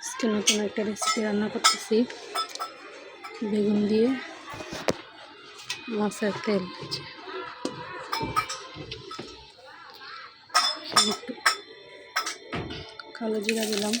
আজকে নতুন একটা রেসিপি রান্না করতেছি। বেগুন দিয়ে মাছের তেল দিচ্ছে একটু কালো জিরা দিলাম।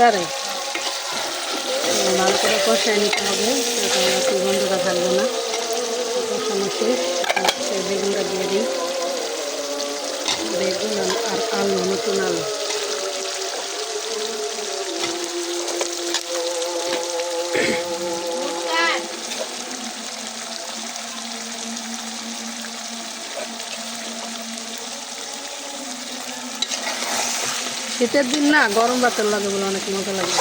ফেরারে ভালো করে কষায় নিতে হবে, তাহলে সুগন্ধটা থাকবে না। কষানো বেগুনটা দিয়ে দিই। বেগুন আর আলু, নতুন আলু। শীতের দিন না গরম বাতের লাগে বলে অনেক মজা লাগে।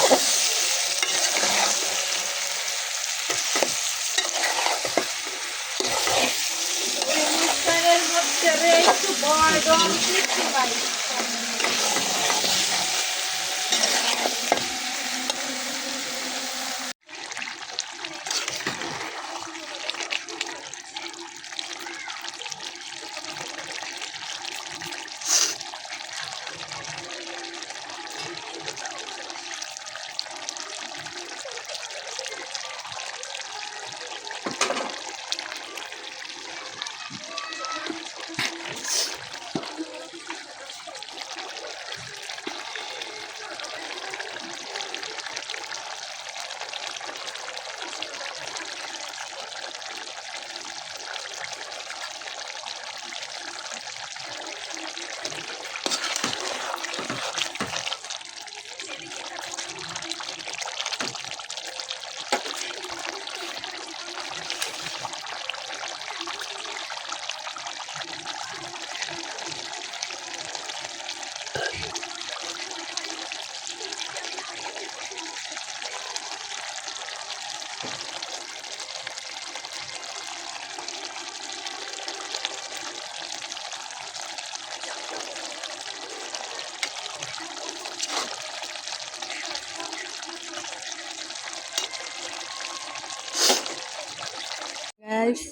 গাইস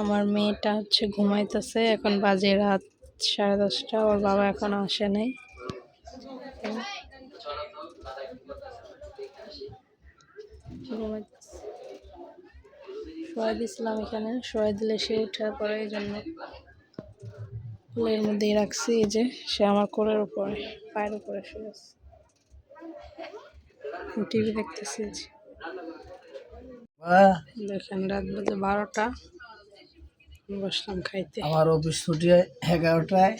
আমার মেয়েটা হচ্ছে ঘুমাইতেছে, এখন বাজে রাত সাড়ে দশটা, ওর বাবা এখনও আসে নাই। শোয়া দিছিলাম এখানে শোয়া দিলে সে উঠার পরে এই জন্য কোলের মধ্যেই রাখছি, এই যে সে আমার কোলের উপরে, পায়ের উপরে শুয়ে আছে। টিভি দেখতেছি দেখেন রাত বাজে বারোটা। বসলাম খাইতে। আমার অফিস ছুটি হয় এগারোটায়।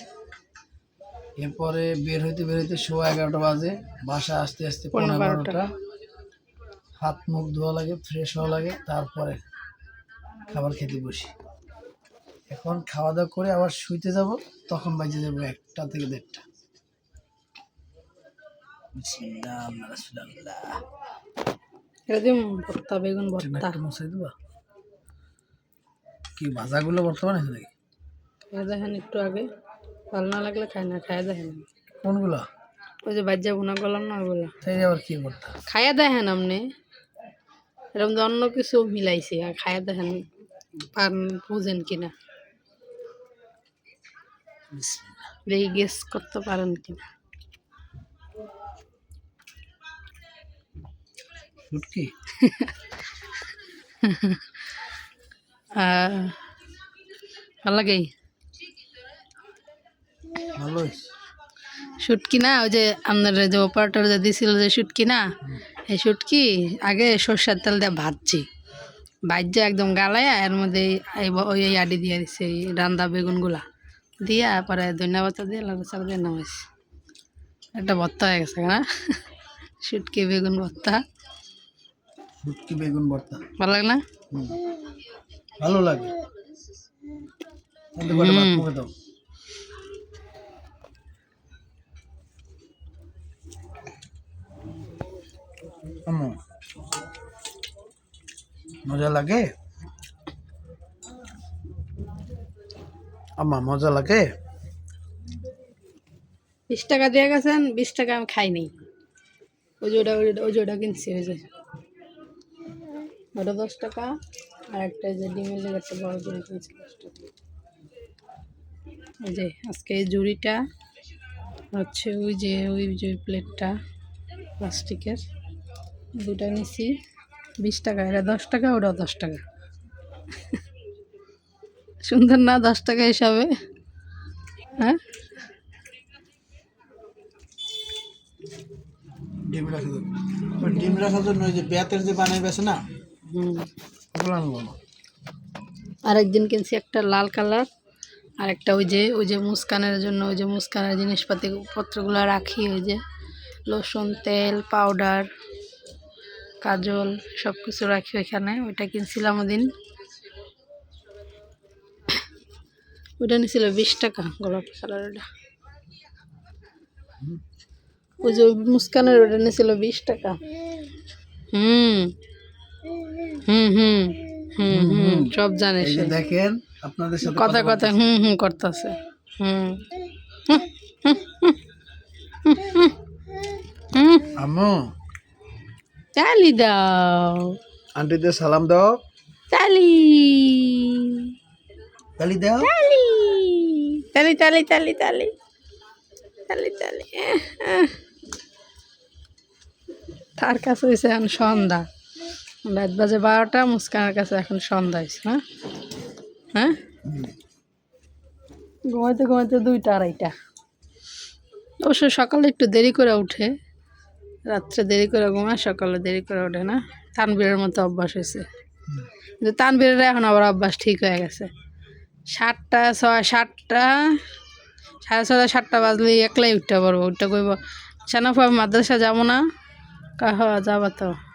এরপরে বের হইতে বের হইতে সোয়া এগারোটা বাজে। বাসা আসতে আসতে পনেরো বারোটা। হাত মুখ ধোয়া লাগে ফ্রেশ হওয়া লাগে তারপরে খাবার খেতে বসি। এখন খাওয়া দাওয়া করে আবার শুইতে যাব তখন বাজে যাব একটা থেকে দেড়টা। বিসমিল্লাহ, এরকম ভর্তা বেগুন ভর্তা। মুছাই দিবা? কি ভাজাগুলো বর্তমানে আছে নাকি? খাই দেখেন একটু আগে। ভালো না লাগলে খাই না খাই দেখেন কোনগুলো? ওই যে বাজ্যা ভুনা করলাম না ওগুলো তাই আবার কি করতে খাইয়া দেখেন আপনি। এরকম অন্য কিছু মিলাইছে আর খাইয়া দেখেন পান বুঝেন কিনা। দেখি গেস করতে পারেন কিনা। শুটকি ভালো লাগে? ভালো শুটকি না? ওই যে আপনার যে অপারেটর যে দিছিল যে শুটকি না? এই শুটকি আগে সর্ষের তেল দিয়ে ভাজছি। ভাজ্যা একদম গালায়া এর মধ্যে ওই এই আডি দিয়ে দিছে এই রান্দা বেগুনগুলা। দিয়া পরে ধনিয়া পাতা দিয়ে লাগু চাল দিয়ে নামাইছি। একটা ভর্তা হয়ে গেছে না? শুটকি বেগুন ভর্তা শুটকি বেগুন ভর্তা। ভালো লাগে না? ভালো লাগে। দাও। মজা লাগে? আম্মা মজা লাগে? বিশ টাকা দিয়ে গেছেন বিশ টাকা আমি খাই নাই। ওই যে ওটা ওই যে ওটা কিনছি ওই যে। ওটা দশ টাকা, আর একটা যে ডিমের একটা বড় করে কিনছি দশ টাকা। যে আজকে এই জুড়িটা হচ্ছে ওই যে ওই যে প্লেটটা প্লাস্টিকের। দুটা নিছি, বিশ টাকা, এটা দশ টাকা, ওটাও দশ টাকা। সুন্দর না দশ টাকা হিসাবে? হ্যাঁ? ডিম রাখা দাও। ওই ডিম রাখার জন্য ওই যে বেতের যে বানাই বেছে না? আরেকদিন কিনছি একটা লাল কালার, আর একটা ওই যে ওই যে মুস্কানের জন্য, ওই যে মুস্কানের জিনিসপাতি, পত্রগুলো রাখি, ওই যে লোশন তেল, পাউডার, কাজল সব কিছু রাখি ওইখানে, ওইটা কিনছিলাম ওদিন। ওইটা নিয়েছিল বিশ টাকা, গোলাপি কালার ওটা ওই যে ওই মুস্কানের ওটা নিয়েছিল বিশ টাকা। হুম। হুম হুম হুম হুম সব জানে সে দেখেন আপনাদের সাথে কথা কথা হুম হুম করতেছে হুম হুম আম্মু তালি দাও আন্টিদের সালাম দাও তালি তালি দাও তালি তালি তালি তালি তালি তালি এহ, এহ। তার কাছে হয়েছে সন্ধ্যা রাত বাজে বারোটা, মুস্কানের কাছে এখন সন্ধ্যা হয়েছে না হ্যাঁ? ঘুমাইতে ঘুমাইতে দুইটা, আড়াইটা। অবশ্য সকালে একটু দেরি করে উঠে, রাত্রে দেরি করে ঘুমায়, সকালে দেরি করে ওঠে, না? তানবীরের মতো অভ্যাস হয়েছে। কিন্তু তানবীরের এখন আবার অভ্যাস ঠিক হয়ে গেছে। সাতটা, ছয়, সাতটা, সাড়ে ছটা সাতটা বাজলেই একলাই উঠতে পারব। উঠতে কইব সেনাফু মাদ্রাসা যাব না? কাহ যাব তো।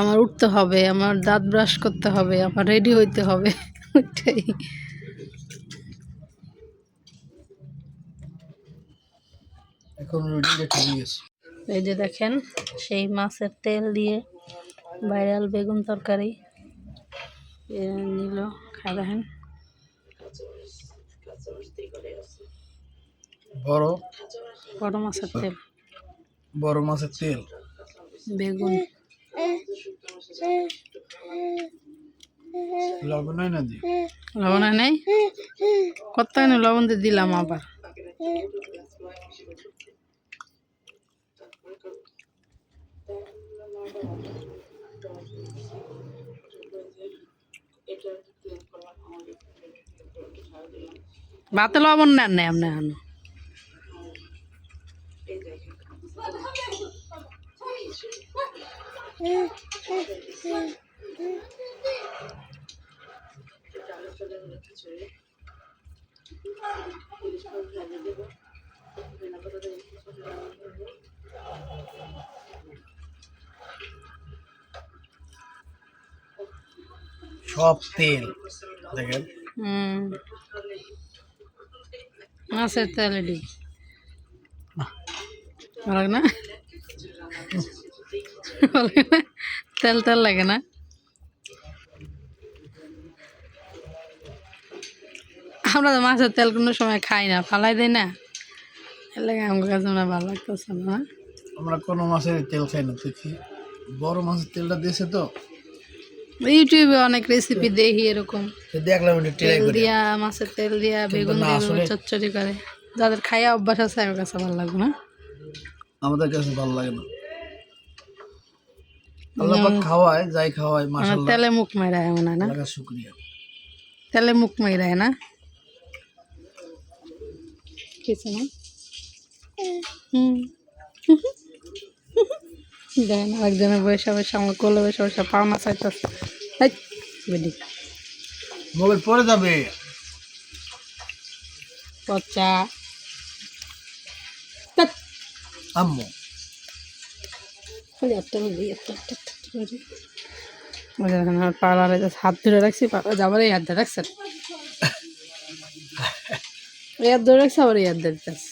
আমার উঠতে হবে আমার দাঁত ব্রাশ করতে হবে আমার রেডি হইতে হবে। ওইটাই। এই যে দেখেন সেই মাছের তেল দিয়ে ভাইরাল বেগুন তরকারি। নিল খাই দেখেন। বড়? বড় মাছের তেল। বড় মাছের তেল। বেগুন। লবণ নাই? কত লবণ দিয়ে দিলাম আবার। ভাতে লবণ নেন নাই আপনি সব তেল দেখেন হুম মাছের তেল এটি ভালো লাগে না ভালো লাগে না? তেল তেল লাগে না। আমরা তো মাছের তেল কোনো সময় খাই না ফালাই দেয় না। এর লাগে আমার কাছে না ভালো লাগতেছে না। আমরা কোনো মাছের তেল খাই না দেখি। বড় মাছের তেলটা দিয়েছে তো। ইউটিউবে অনেক রেসিপি দেখি এরকম। দেখলাম তেল দিয়া মাছের তেল দিয়া বেগুন দিয়ে চচ্চড়ি করে। যাদের খাইয়া অভ্যাস আছে আমার কাছে ভালো লাগবে না। আমাদের কাছে ভালো লাগে না। আল্লাহ পাক খাওয়ায় যাই খাওয়ায় মাশাআল্লাহ। তেলে মুখ হয় না? আল্লাহ শুকরিয়া। তেলে মুখ মাইরায় না? কিছু না? হুম। দেখেন আরেকজনের বয়সে বয়সে আমার কোলে বয়সে বয়সে পাওনা চাইতেছে বেডি। মোবাইল পরে যাবে। পচা। আম্মু। একটা মিলি একটা একটা করে। আমার হাত ধরে রাখছি পার্লার যাবার এই হাত ধরে রাখছেন এই হাত ধরে রাখছি আবার এই হাত ধরে দিতেছে